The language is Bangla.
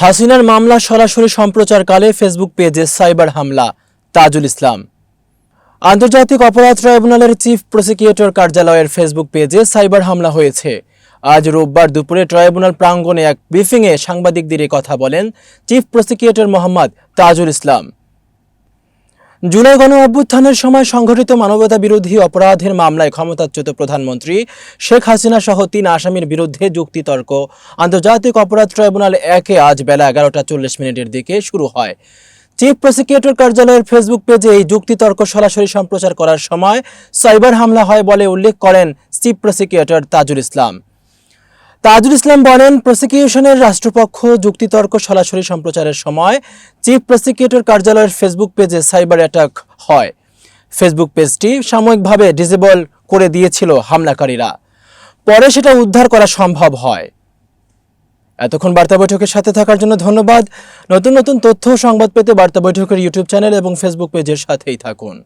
হাসিনার মামলা সরাসরি সম্প্রচারকালে ফেসবুক পেজে সাইবার হামলা, তাজুল ইসলাম। আন্তর্জাতিক অপরাধ ট্রাইব্যুনালের চিফ প্রসিকিউটর কার্যালয়ের ফেসবুক পেজে সাইবার হামলা হয়েছে। আজ রোববার দুপুরে ট্রাইব্যুনাল প্রাঙ্গনে এক ব্রিফিংয়ে সাংবাদিকদের কথা বলেন chief prosecutor Mohammad Tajul Islam. July গণ অভ্যুত্থানের সময় সংঘটিত মানবতা বিরোধী অপরাধের মামলায় ক্ষমতাচ্যুত প্রধানমন্ত্রী শেখ হাসিনা সহ তিন আসামির বিরুদ্ধে যুক্তিতর্ক। আন্তর্জাতিক অপরাধ ট্রাইব্যুনাল একে আজ বেলা এগারোটা চল্লিশ মিনিটের দিকে শুরু হয়। চিফ প্রসিকিউটর কার্যালয়ের ফেসবুক পেজে এই যুক্তিতর্ক সরাসরি সম্প্রচার করার সময় সাইবার হামলা হয় বলে উল্লেখ করেন চিফ প্রসিকিউটর তাজুল ইসলাম। তাজুল ইসলাম বলেন প্রসিকিউশনের রাষ্ট্রপক্ষ যুক্তিতর্ক সরাসরি সম্প্রচারের সময় চিফ প্রসিকিউটর কার্যালয়ের ফেসবুক পেজে সাইবার অ্যাটাক হয়। ফেসবুক পেজটি সাময়িকভাবে ডিসেবল করে দিয়েছিল হামলাকারীরা। পরে সেটা উদ্ধার করা সম্ভব হয়। এতক্ষণ বার্তা বৈঠকের সাথে থাকার জন্য ধন্যবাদ। নতুন নতুন তথ্য সংবাদ পেতে বার্তা বৈঠকের ইউটিউব চ্যানেল এবং ফেসবুক পেজের সাথেই থাকুন।